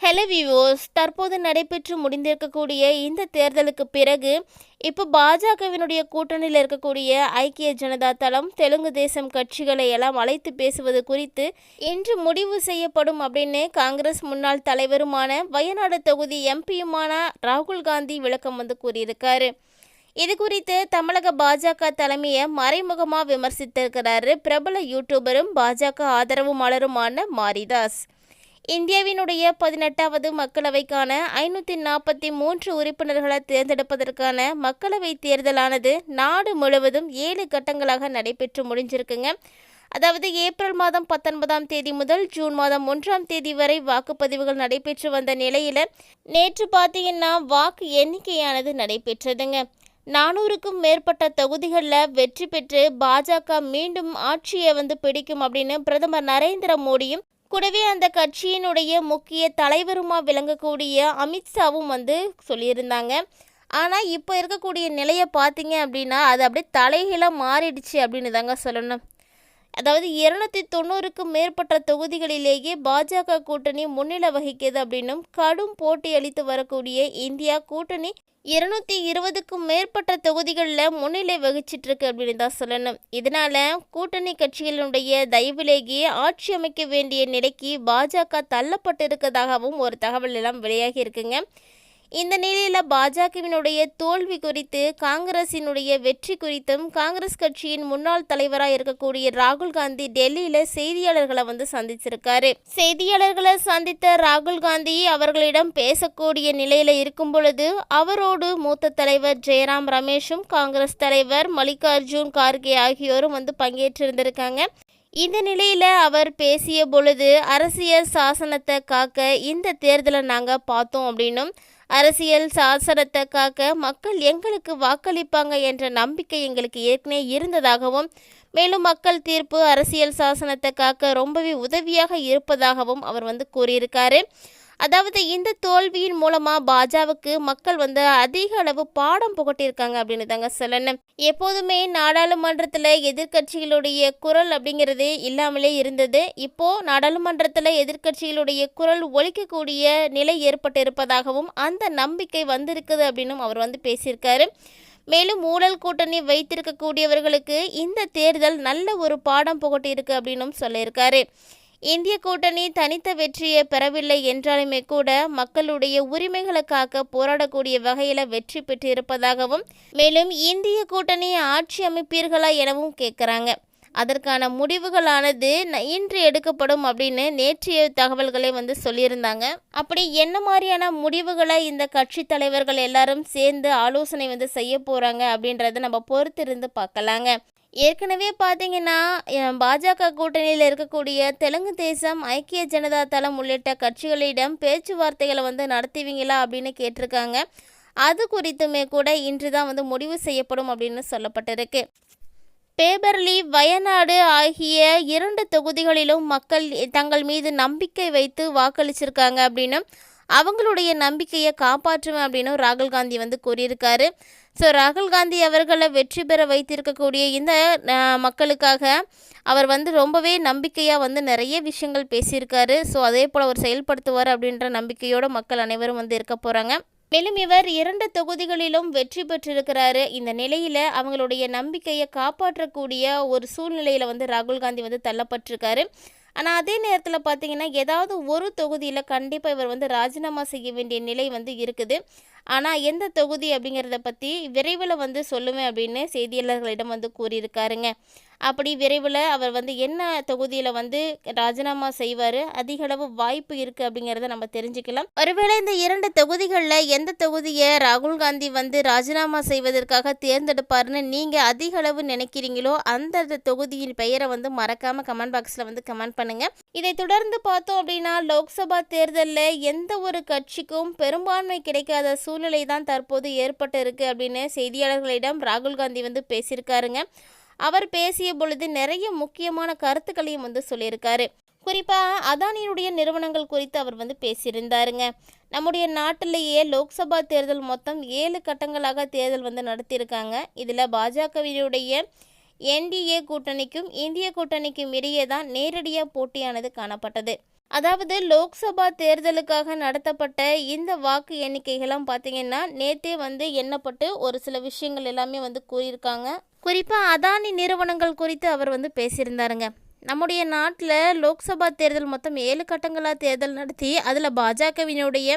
Hello விவோஸ் தற்போது நடைபெற்று முடிந்திருக்கக்கூடிய இந்த தேர்தலுக்கு பிறகு இப்போ பாஜகவினுடைய கூட்டணியில் இருக்கக்கூடிய ஐக்கிய ஜனதா தளம் தெலுங்கு தேசம் கட்சிகளை எல்லாம் அழைத்து பேசுவது குறித்து இன்று முடிவு செய்யப்படும் அப்படின்னு காங்கிரஸ் முன்னாள் தலைவருமான வயநாடு தொகுதி எம்பியுமான ராகுல் காந்தி விளக்கம் வந்து கூறியிருக்காரு. இது குறித்து தமிழக பாஜக தலைமையை மறைமுகமாக விமர்சித்திருக்கிறாரு பிரபல யூடியூபரும் பாஜக ஆதரவுமாளருமான மாரிதாஸ். இந்தியாவினுடைய பதினெட்டாவது மக்களவைக்கான ஐநூற்றி நாற்பத்தி மூன்று உறுப்பினர்களை தேர்ந்தெடுப்பதற்கான மக்களவைத் தேர்தலானது நாடு முழுவதும் ஏழு கட்டங்களாக நடைபெற்று முடிஞ்சிருக்குங்க. அதாவது ஏப்ரல் மாதம் பத்தொன்பதாம் தேதி முதல் ஜூன் மாதம் ஒன்றாம் தேதி வரை வாக்குப்பதிவுகள் நடைபெற்று வந்த நிலையில் நேற்று பார்த்தீங்கன்னா வாக்கு எண்ணிக்கையானது நடைபெற்றதுங்க. நானூறுக்கும் மேற்பட்ட தொகுதிகளில் வெற்றி பெற்று பாஜக மீண்டும் ஆட்சியை வந்து பிடிக்கும் அப்படின்னு பிரதமர் நரேந்திர மோடியும் கூடவே அந்த கட்சியினுடைய முக்கிய தலைவருமா விளங்கக்கூடிய அமித்ஷாவும் வந்து சொல்லியிருந்தாங்க. ஆனால் இப்போ இருக்கக்கூடிய நிலையை பார்த்தீங்க அப்படின்னா அது அப்படியே தலைகீழாக மாறிடுச்சு அப்படின்னு தாங்க சொல்லணும். அதாவது இருநூத்தி தொண்ணூறுக்கும் மேற்பட்ட தொகுதிகளிலேயே பாஜக கூட்டணி முன்னிலை வகிக்கிறது அப்படின்னும் கடும் போட்டி அளித்து வரக்கூடிய இந்தியா கூட்டணி இருநூத்தி இருபதுக்கும் மேற்பட்ட தொகுதிகளில் முன்னிலை வகிச்சிட்டு இருக்கு அப்படின்னு தான் சொல்லணும். இதனால கூட்டணி கட்சிகளுடைய தயவிலேயே ஆட்சி அமைக்க வேண்டிய நிலைக்கு பாஜக தள்ளப்பட்டிருக்கதாகவும் ஒரு தகவல் எல்லாம் வெளியாகி இருக்குங்க இந்த நிலையில் பாஜகவினுடைய தோல்வி குறித்து காங்கிரசினுடைய வெற்றி குறித்தும் காங்கிரஸ் கட்சியின் முன்னாள் தலைவராக இருக்கக்கூடிய ராகுல் காந்தி டெல்லியில் செய்தியாளர்களை வந்து சந்திச்சிருக்காரு. செய்தியாளர்களை சந்தித்த ராகுல் காந்தி அவர்களிடம் பேசக்கூடிய நிலையில் இருக்கும் பொழுது அவரோடு மூத்த தலைவர் ஜெயராம் ரமேஷும் காங்கிரஸ் தலைவர் மல்லிகார்ஜுன் கார்கே ஆகியோரும் வந்து பங்கேற்றிருந்திருக்காங்க. இந்த நிலையில் அவர் பேசிய பொழுது அரசியல் சாசனத்தை காக்க இந்த தேர்தலை நாங்கள் பார்த்தோம் அப்படின்னும் அரசியல் சாசனத்தை காக்க மக்கள் எங்களுக்கு வாக்களிப்பாங்க என்ற நம்பிக்கை எங்களுக்கு ஏற்கனவே இருந்ததாகவும் மேலும் மக்கள் தீர்ப்பு அரசியல் சாசனத்தை காக்க ரொம்பவே உதவியாக இருப்பதாகவும் அவர் வந்து கூறியிருக்காரு. அதாவது இந்த தோல்வியின் மூலமாக பாஜகவுக்கு மக்கள் வந்து அதிக அளவு பாடம் புகட்டியிருக்காங்க அப்படின்னு தாங்க சொல்லணும். எப்போதுமே நாடாளுமன்றத்தில் எதிர்க்கட்சிகளுடைய குரல் அப்படிங்கிறது இல்லாமலே இருந்தது. இப்போ நாடாளுமன்றத்தில் எதிர்க்கட்சிகளுடைய குரல் ஒழிக்கக்கூடிய நிலை ஏற்பட்டிருப்பதாகவும் அந்த நம்பிக்கை வந்திருக்குது அப்படின்னும் அவர் வந்து பேசியிருக்காரு. மேலும் ஊழல் கூட்டணி வைத்திருக்கக்கூடியவர்களுக்கு இந்த தேர்தல் நல்ல ஒரு பாடம் புகட்டியிருக்கு அப்படின்னும் சொல்லியிருக்காரு. இந்திய கூட்டணி தனித்த வெற்றியை பெறவில்லை என்றாலுமே கூட மக்களுடைய உரிமைகளை காக்க போராடக்கூடிய வகையில் வெற்றி பெற்றிருப்பதாகவும் மேலும் இந்திய கூட்டணி ஆட்சி அமைப்பீர்களா எனவும் கேட்குறாங்க அதற்கான முடிவுகளானது இன்று எடுக்கப்படும் அப்படின்னு நேற்றைய தகவல்களை வந்து சொல்லியிருந்தாங்க. அப்படி என்ன மாதிரியான முடிவுகளை இந்த கட்சி தலைவர்கள் எல்லாரும் சேர்ந்து ஆலோசனை வந்து செய்ய போகிறாங்க அப்படின்றத நம்ம பொறுத்திருந்து பார்க்கலாங்க. ஏற்கனவே பார்த்தீங்கன்னா பாஜக கூட்டணியில் இருக்கக்கூடிய தெலுங்கு தேசம் ஐக்கிய ஜனதா தளம் உள்ளிட்ட கட்சிகளிடம் பேச்சுவார்த்தைகளை வந்து நடத்துவீங்களா அப்படின்னு கேட்டிருக்காங்க. அது குறித்துமே கூட இன்று தான் வந்து முடிவு செய்யப்படும் அப்படின்னு சொல்லப்பட்டிருக்கு. பேபர்லி வயநாடு ஆகிய இரண்டு தொகுதிகளிலும் மக்கள் தங்கள் மீது நம்பிக்கை வைத்து வாக்களிச்சிருக்காங்க அப்படின்னு அவங்களுடைய நம்பிக்கையை காப்பாற்றுவேன் அப்படின்னு ராகுல் காந்தி வந்து கூறியிருக்காரு. ஸோ ராகுல் காந்தி அவர்களை வெற்றி பெற வைத்திருக்கக்கூடிய இந்த மக்களுக்காக அவர் வந்து ரொம்பவே நம்பிக்கையாக வந்து நிறைய விஷயங்கள் பேசியிருக்காரு. ஸோ அதே போல் அவர் செயல்படுத்துவார் அப்படின்ற நம்பிக்கையோடு மக்கள் அனைவரும் வந்து இருக்க போகிறாங்க மேலும் இவர் இரண்டு தொகுதிகளிலும் வெற்றி பெற்றிருக்கிறாரு. இந்த நிலையில் அவங்களுடைய நம்பிக்கையை காப்பாற்றக்கூடிய ஒரு சூழ்நிலையில் வந்து ராகுல் காந்தி வந்து தள்ளப்பட்டிருக்காரு. ஆனால் அதே நேரத்தில் பார்த்தீங்கன்னா ஏதாவது ஒரு தொகுதியில் கண்டிப்பாக இவர் வந்து ராஜினாமா செய்ய வேண்டிய நிலை வந்து இருக்குது. ஆனால் எந்த தொகுதி அப்படிங்கிறத பற்றி விரைவில் வந்து சொல்லுவேன் அப்படின்னு செய்தியாளர்களிடம் வந்து கூறியிருக்காருங்க. அப்படி விரைவில் அவர் வந்து என்ன தொகுதியில் வந்து ராஜினாமா செய்வார் அதிகளவு வாய்ப்பு இருக்குது அப்படிங்கிறத நம்ம தெரிஞ்சுக்கலாம். ஒருவேளை இந்த இரண்டு தொகுதிகளில் எந்த தொகுதியை ராகுல் காந்தி வந்து ராஜினாமா செய்வதற்காக தேர்ந்தெடுப்பாருன்னு நீங்கள் அதிகளவு நினைக்கிறீங்களோ அந்த தொகுதியின் பெயரை வந்து மறக்காமல் கமெண்ட் பாக்ஸில் வந்து கமெண்ட் பண்ணுங்கள் இதை தொடர்ந்து பார்த்தோம் அப்படின்னா லோக்சபா தேர்தலில் எந்த ஒரு கட்சிக்கும் பெரும்பான்மை கிடைக்காத சூழ்நிலை தான் தற்போது ஏற்பட்டு இருக்கு அப்படின்னு செய்தியாளர்களிடம் ராகுல் காந்தி வந்து பேசியிருக்காருங்க. அவர் பேசிய பொழுது நிறைய முக்கியமான கருத்துக்களையும் வந்து சொல்லியிருக்காரு. குறிப்பாக அதானியுடைய நிறுவனங்கள் குறித்து அவர் வந்து பேசியிருந்தாருங்க. நம்முடைய நாட்டிலேயே லோக்சபா தேர்தல் மொத்தம் ஏழு கட்டங்களாக தேர்தல் வந்து நடத்தியிருக்காங்க. இதில் பாஜகவினுடைய என்டிஏ கூட்டணிக்கும் இந்திய கூட்டணிக்கும் இடையே தான் நேரடியாக போட்டியானது காணப்பட்டது. அதாவது லோக்சபா தேர்தலுக்காக நடத்தப்பட்ட இந்த வாக்கு எண்ணிக்கைகள்லாம் பார்த்தீங்கன்னா நேத்தே வந்து எண்ணப்பட்டு ஒரு சில விஷயங்கள் எல்லாமே வந்து கூறியிருக்காங்க. குறிப்பாக அதானி நிறுவனங்கள் குறித்து அவர் வந்து பேசியிருந்தாருங்க. நம்முடைய நாட்டில் லோக்சபா தேர்தல் மொத்தம் ஏழு கட்டங்களாக தேர்தல் நடத்தி அதில் பாஜகவினுடைய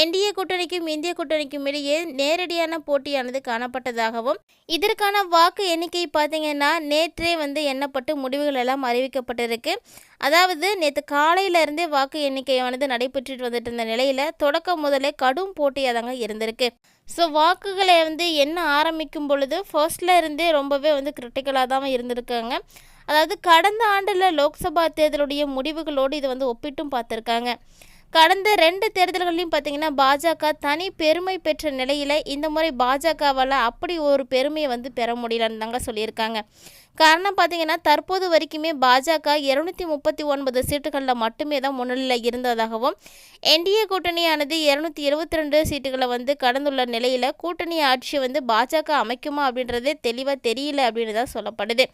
என்டிஏ கூட்டணிக்கும் இந்திய கூட்டணிக்கும் இடையே நேரடியான போட்டியானது காணப்பட்டதாகவும் இதற்கான வாக்கு எண்ணிக்கை பார்த்தீங்கன்னா நேற்றே வந்து எண்ணப்பட்டு முடிவுகள் எல்லாம் அறிவிக்கப்பட்டிருக்கு. அதாவது நேற்று காலையிலேருந்தே வாக்கு எண்ணிக்கையானது நடைபெற்றுட்டு வந்துட்டு இருந்த நிலையில் தொடக்கம் முதலே கடும் போட்டியாக தாங்க இருந்திருக்கு. ஸோ வாக்குகளை வந்து என்ன ஆரம்பிக்கும் பொழுது ஃபர்ஸ்ட்ல இருந்தே ரொம்பவே வந்து கிரிட்டிக்கலாக தான் இருந்திருக்காங்க. அதாவது கடந்த ஆண்டில் லோக்சபா தேர்தலுடைய முடிவுகளோடு இதை வந்து ஒப்பிட்டும் பார்த்துருக்காங்க. கடந்த ரெண்டு தேர்தல்களையும் பார்த்தீங்கன்னா பாஜக தனி பெருமை பெற்ற நிலையில் இந்த முறை பாஜகவால் அப்படி ஒரு பெருமையை வந்து பெற முடியலன்னு தாங்க சொல்லியிருக்காங்க. காரணம் பார்த்தீங்கன்னா தற்போது வரைக்குமே பாஜக இரநூத்தி முப்பத்தி ஒன்பது சீட்டுகளில் மட்டுமே தான் முன்னிலையில் இருந்ததாகவும் என்டிஏ கூட்டணியானது இரநூத்தி இருபத்தி ரெண்டு சீட்டுகளை வந்து கடந்துள்ள நிலையில் கூட்டணி ஆட்சியை வந்து பாஜக அமைக்குமா அப்படின்றதே தெளிவாக தெரியல அப்படின்னு தான் சொல்லப்படுது.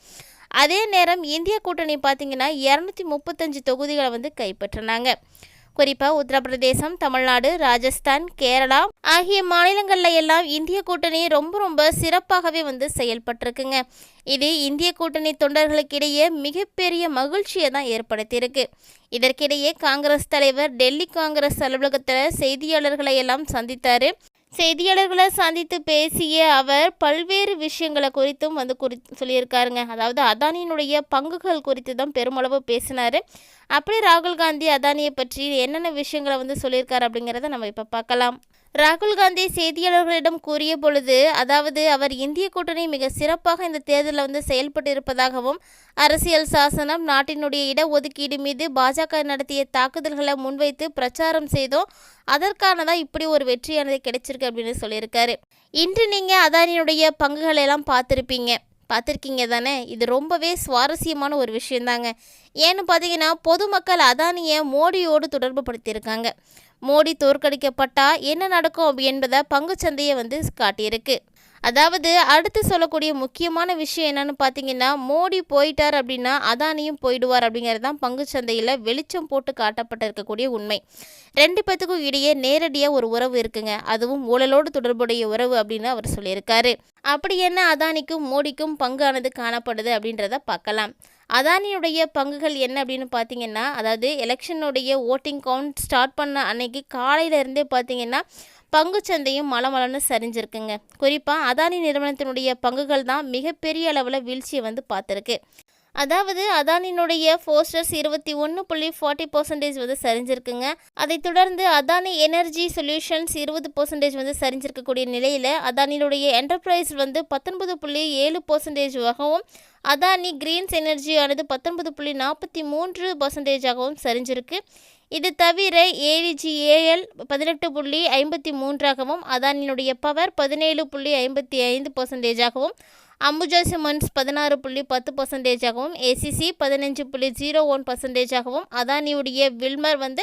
அதே நேரம் இந்திய கூட்டணி பார்த்தீங்கன்னா இரநூத்தி முப்பத்தஞ்சு தொகுதிகளை வந்து கைப்பற்றினாங்க. குறிப்பாக உத்தரப்பிரதேசம் தமிழ்நாடு ராஜஸ்தான் கேரளா ஆகிய மாநிலங்களில் எல்லாம் இந்திய கூட்டணி ரொம்ப ரொம்ப சிறப்பாகவே வந்து செயல்பட்டிருக்குங்க. இது இந்திய கூட்டணி தொண்டர்களுக்கிடையே மிகப்பெரிய மகிழ்ச்சியை தான் ஏற்படுத்தியிருக்கு. இதற்கிடையே காங்கிரஸ் தலைவர் டெல்லி காங்கிரஸ் அலுவலகத்தில் செய்தியாளர்களை எல்லாம் சந்தித்தார். செய்தியாளர்களை சந்தித்து பேசிய அவர் பல்வேறு விஷயங்களை குறித்தும் வந்து குறி சொல்லியிருக்காருங்க. அதாவது அதானியினுடைய பங்குகள் குறித்து தான் பெருமளவு பேசினார். அப்படி ராகுல் காந்தி அதானியை பற்றி என்னென்ன விஷயங்களை வந்து சொல்லியிருக்காரு அப்படிங்கிறத நம்ம இப்போ பார்க்கலாம். ராகுல் காந்தி செய்தியாளர்களிடம் கூறிய பொழுது அதாவது அவர் இந்திய கூட்டணி மிக சிறப்பாக இந்த தேர்தலில் வந்து செயல்பட்டு இருப்பதாகவும் அரசியல் சாசனம் நாட்டினுடைய இடஒதுக்கீடு மீது பாஜக நடத்திய தாக்குதல்களை முன்வைத்து பிரச்சாரம் செய்தோம். அதற்கானதான் இப்படி ஒரு வெற்றியானது கிடைச்சிருக்கு அப்படின்னு சொல்லியிருக்காரு. இன்று நீங்கள் அதானியுடைய பங்குகளை எல்லாம் பார்த்துருப்பீங்க. பார்த்துருக்கீங்க தானே? இது ரொம்பவே சுவாரஸ்யமான ஒரு விஷயந்தாங்க. ஏன்னு பார்த்தீங்கன்னா பொதுமக்கள் அதானியை மோடியோடு தொடர்பு படுத்தியிருக்காங்க மோடி தோற்கடிக்கப்பட்டா என்ன நடக்கும் என்பதை பங்குச்சந்தையை வந்து காட்டியிருக்கு. அதாவது அடுத்து சொல்லக்கூடிய முக்கியமான விஷயம் என்னன்னு பார்த்தீங்கன்னா மோடி போயிட்டார் அப்படின்னா அதானியும் போயிடுவார் அப்படிங்கிறது தான் பங்குச்சந்தையில் வெளிச்சம் போட்டு காட்டப்பட்டிருக்கக்கூடிய உண்மை. ரெண்டு பேத்துக்கும் இடையே நேரடியாக ஒரு உறவு இருக்குங்க. அதுவும் ஊழலோடு தொடர்புடைய உறவு அப்படின்னு அவர் சொல்லியிருக்காரு. அப்படி என்ன அதானிக்கும் மோடிக்கும் பங்கானது காணப்படுது அப்படின்றத பார்க்கலாம். அதானியுடைய பங்குகள் என்ன அப்படின்னு பார்த்தீங்கன்னா அதாவது எலெக்ஷனுடைய ஓட்டிங் கவுண்ட் ஸ்டார்ட் பண்ண அன்னைக்கு காலையிலேருந்தே பார்த்தீங்கன்னா பங்குச்சந்தையும் மலமலன்னு சரிஞ்சிருக்குங்க. குறிப்பாக அதானி நிறுவனத்தினுடைய பங்குகள் தான் மிகப்பெரிய அளவில் வீழ்ச்சியை வந்து பார்த்துருக்கு. அதாவது அதானினுடைய ஃபோஸ்டர்ஸ் இருபத்தி ஒன்று புள்ளி ஃபார்ட்டி பர்சன்டேஜ் வந்து சரிஞ்சிருக்குங்க. அதைத் தொடர்ந்து அதானி எனர்ஜி சொல்யூஷன்ஸ் இருபது பர்சன்டேஜ் வந்து சரிஞ்சிருக்கக்கூடிய நிலையில் அதானினுடைய என்டர்பிரைஸ் வந்து பத்தொன்பது புள்ளி ஏழு பர்சன்டேஜாகவும் அதானி கிரீன்ஸ் எனர்ஜியானது பத்தொன்பது புள்ளி நாற்பத்தி மூன்று பர்சன்டேஜாகவும் சரிஞ்சிருக்கு. இது தவிர ஏடிஜிஏஎல் பதினெட்டு புள்ளி ஐம்பத்தி மூன்றாகவும் அதானியினுடைய பவர் பதினேழு புள்ளி ஐம்பத்தி ஐந்து பர்சன்டேஜாகவும் அம்புஜா சிமெண்ட்ஸ் பதினாறு புள்ளி பத்து பர்சன்டேஜாகவும் ஏசிசி பதினஞ்சு புள்ளி ஜீரோ ஒன் பர்சன்டேஜாகவும் அதானியுடைய வில்மர் வந்து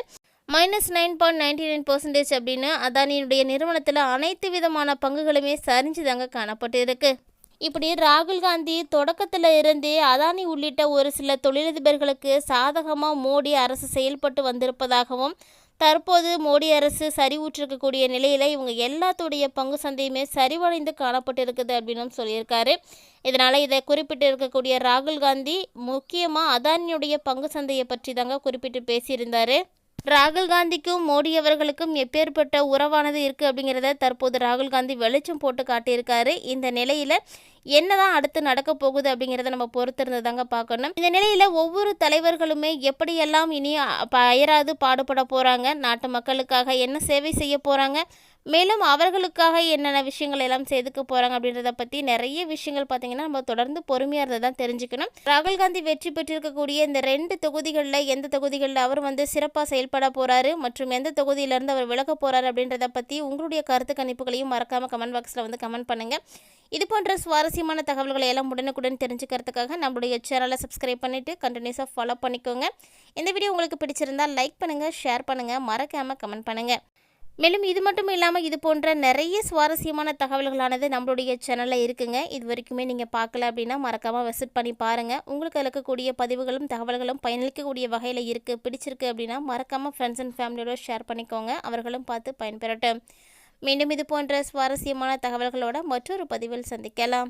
minus nine point ninety nine percentage அப்படின்னு அதானியுடைய நிறுவனத்தில் அனைத்து விதமான பங்குகளுமே சரிஞ்சுதாங்க காணப்பட்டு இருக்கு இப்படி ராகுல் காந்தி தொடக்கத்தில் இருந்தே அதானி உள்ளிட்ட ஒரு சில தொழிலதிபர்களுக்கு சாதகமாக மோடி அரசு செயல்பட்டு வந்திருப்பதாகவும் தற்போது மோடி அரசு சரிவுற்றிருக்கக்கூடிய நிலையில் இவங்க எல்லாத்துடைய பங்கு சந்தையுமே சரிவடைந்து காணப்பட்டிருக்குது அப்படின்னு சொல்லியிருக்காரு. இதனால் இதை குறிப்பிட்டு இருக்கக்கூடிய ராகுல் காந்தி முக்கியமாக அதானியுடைய பங்கு சந்தையை பற்றி தாங்க குறிப்பிட்டு பேசியிருந்தார். ராகுல் காந்திக்கும் மோடி அவர்களுக்கும் எப்பேற்பட்ட உறவானது இருக்குது அப்படிங்கிறத தற்போது ராகுல் காந்தி வெளிச்சம் போட்டு காட்டியிருக்காரு. இந்த நிலையில் என்னதான் அடுத்து நடக்க போகுது அப்படிங்கிறத நம்ம பொறுத்திருந்து தாங்க பார்க்கணும். இந்த நிலையில் ஒவ்வொரு தலைவர்களுமே எப்படியெல்லாம் இனி அயராது பாடுபட போகிறாங்க நாட்டு மக்களுக்காக என்ன சேவை செய்ய போகிறாங்க மேலும் அவர்களுக்காக என்னென்ன விஷயங்கள் எல்லாம் செய்துக்க போகிறாங்க அப்படின்றத பற்றி நிறைய விஷயங்கள் பார்த்தீங்கன்னா நம்ம தொடர்ந்து பொறுமையாக இருந்ததை தான் தெரிஞ்சுக்கணும். ராகுல் காந்தி வெற்றி பெற்றிருக்கக்கூடிய இந்த ரெண்டு தொகுதிகளில் எந்த தொகுதிகளில் அவர் வந்து சிறப்பாக செயல்பட போகிறாரு மற்றும் எந்த தொகுதியிலேருந்து அவர் விலக போகிறாரு அப்படின்றத பற்றி உங்களுடைய கருத்து கணிப்புகளையும் மறக்காமல் கமெண்ட் பாக்ஸில் வந்து கமெண்ட் பண்ணுங்கள் இது போன்ற சுவாரஸ்யமான தகவல்களை எல்லாம் உடனுக்குடன் தெரிஞ்சுக்கிறதுக்காக நம்மளுடைய சேனலை சப்ஸ்கிரைப் பண்ணிவிட்டு கண்டினியூஸாக ஃபாலோ பண்ணிக்கோங்க. இந்த வீடியோ உங்களுக்கு பிடிச்சிருந்தால் லைக் பண்ணுங்கள் ஷேர் பண்ணுங்கள் மறக்காமல் கமெண்ட் பண்ணுங்கள் மேலும் இது மட்டும் இல்லாமல் இது போன்ற நிறைய சுவாரஸ்யமான தகவல்களானது நம்மளுடைய சேனலில் இருக்குங்க. இது வரைக்குமே நீங்கள் பார்க்கல அப்படின்னா மறக்காமல் விசிட் பண்ணி பாருங்கள் உங்களுக்கு இருக்கக்கூடிய பதிவுகளும் தகவல்களும் பயனளிக்கக்கூடிய வகையில் இருக்குது பிடிச்சிருக்கு அப்படின்னா மறக்காமல் ஃப்ரெண்ட்ஸ் அண்ட் ஃபேமிலியோட ஷேர் பண்ணிக்கோங்க. அவர்களும் பார்த்து பயன்பெறட்டும். மீண்டும் இது போன்ற சுவாரஸ்யமான தகவல்களோட மற்றொரு பதிவில் சந்திக்கலாம்.